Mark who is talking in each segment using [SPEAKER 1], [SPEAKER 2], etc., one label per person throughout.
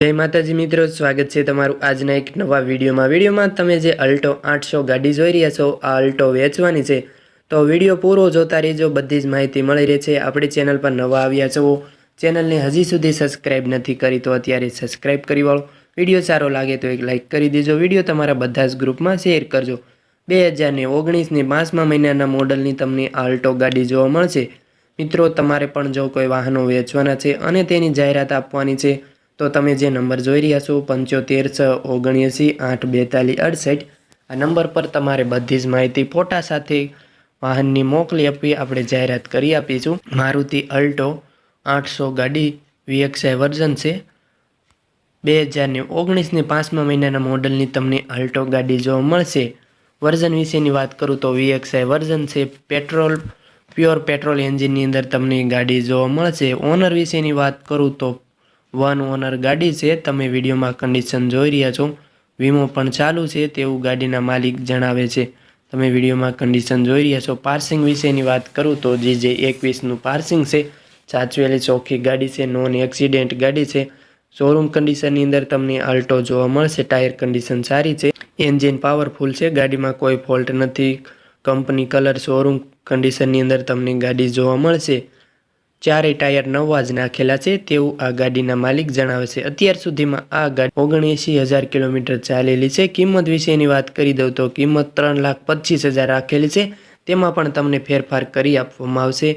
[SPEAKER 1] જય માતાજી મિત્રો, સ્વાગત છે તમારું આજના એક નવા વિડીયોમાં. વિડીયોમાં તમે જે અલ્ટો આઠસો ગાડી જોઈ રહ્યા છો, આ અલ્ટો વેચવાની છે, તો વીડિયો પૂરો જોતા રહેજો, બધી જ માહિતી મળી રહે છે. આપણી ચેનલ પર નવા આવ્યા છો, ચેનલને હજી સુધી સબસ્ક્રાઇબ નથી કરી, તો અત્યારે સબસ્ક્રાઇબ કરી વાળો. વીડિયો સારો લાગે તો એક લાઇક કરી દેજો, વીડિયો તમારા બધા જ ગ્રુપમાં શેર કરજો. બે હજારને ઓગણીસની પાંચમા મહિનાના મોડલની તમને આ અલ્ટો ગાડી જોવા મળશે. મિત્રો, તમારે પણ જો કોઈ વાહનો વેચવાના છે અને તેની જાહેરાત આપવાની છે તો તમે જે નંબર જોઈ રહ્યા છો, પંચોતેર છ ઓગણએંસી આઠ બેતાલીસ અડસઠ, આ નંબર પર તમારે બધી જ માહિતી ફોટા સાથે વાહનની મોકલી આપવી, આપણે જાહેરાત કરી આપીશું. મારુતિ અલ્ટો આઠસો ગાડી વીએક્સઆઈ વર્ઝન છે. બે હજારની ઓગણીસની પાંચમા મહિનાના મોડલની તમને અલ્ટો ગાડી જોવા મળશે. વર્ઝન વિશેની વાત કરું તો વીએક્સઆઈ વર્ઝન છે. પેટ્રોલ, પ્યોર પેટ્રોલ એન્જિનની અંદર તમને ગાડી જોવા મળશે. ઓનર વિશેની વાત કરું તો વન ઓનર ગાડી છે. તમે વિડીયોમાં કન્ડિશન જોઈ રહ્યા છો. વીમો પણ ચાલુ છે તેવું ગાડીના માલિક જણાવે છે. તમે વિડીયોમાં કન્ડિશન જોઈ રહ્યા છો. પાર્સિંગ વિશેની વાત કરું તો જે જે એકવીસનું પાર્સિંગ છે, સાચવેલી ચોખ્ખી ગાડી છે, નોન એક્સિડેન્ટ ગાડી છે. શોરૂમ કન્ડિશનની અંદર તમને અલ્ટો જોવા મળશે. ટાયર કન્ડિશન સારી છે. એન્જિન પાવરફુલ છે. ગાડીમાં કોઈ ફોલ્ટ નથી. કંપની કલર શોરૂમ કન્ડિશનની અંદર તમને ગાડી જોવા મળશે. ચારે ટાયર નવા જ નાખેલા છે, તેવું આ ગાડીના માલિક જણાવે છે. અત્યાર સુધીમાં આ ગાડી ઓગણએંસી હજાર કિલોમીટર ચાલેલી છે. કિંમત વિશેની વાત કરી દઉં તો કિંમત ત્રણ લાખ પચીસ હજાર રાખેલી છે. તેમાં પણ તમને ફેરફાર કરી આપવામાં આવશે.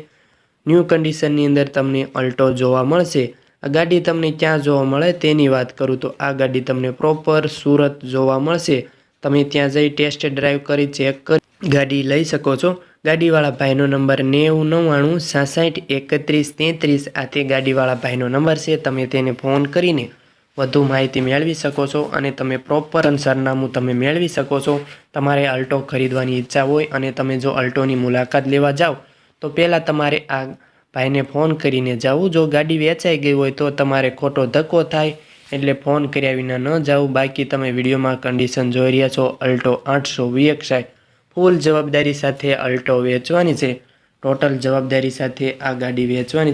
[SPEAKER 1] ન્યૂ કન્ડિશનની અંદર તમને અલ્ટો જોવા મળશે. આ ગાડી તમને ક્યાં જોવા મળે તેની વાત કરું તો આ ગાડી તમને પ્રોપર સુરત જોવા મળશે. તમે ત્યાં જઈ ટેસ્ટ ડ્રાઈવ કરી, ચેક કરી ગાડી લઈ શકો છો. ગાડીવાળા ભાઈનો નંબર નેવું નવ્વાણું સાસઠ, એકત્રીસ, તેત્રીસ આ તે ગાડીવાળા ભાઈનો નંબર છે. તમે તેને ફોન કરીને વધુ માહિતી મેળવી શકો છો અને તમે પ્રોપર સરનામું તમે મેળવી શકો છો. તમારે અલ્ટો ખરીદવાની ઈચ્છા હોય અને તમે જો અલ્ટોની મુલાકાત લેવા જાઓ, તો પહેલાં તમારે આ ભાઈને ફોન કરીને જવું. જો ગાડી વેચાઈ ગઈ હોય તો તમારે ખોટો ધક્કો થાય એટલે ફોન કર્યા વિના ન જાવું. બાકી તમે વિડીયોમાં કન્ડિશન જોઈ રહ્યા છો. અલ્ટો આઠસો વીએક્સાઈ ફૂલ જવાબદારી સાથે અલ્ટો વેચવાની છે. ટોટલ જવાબદારી સાથે આ ગાડી વેચવાની છે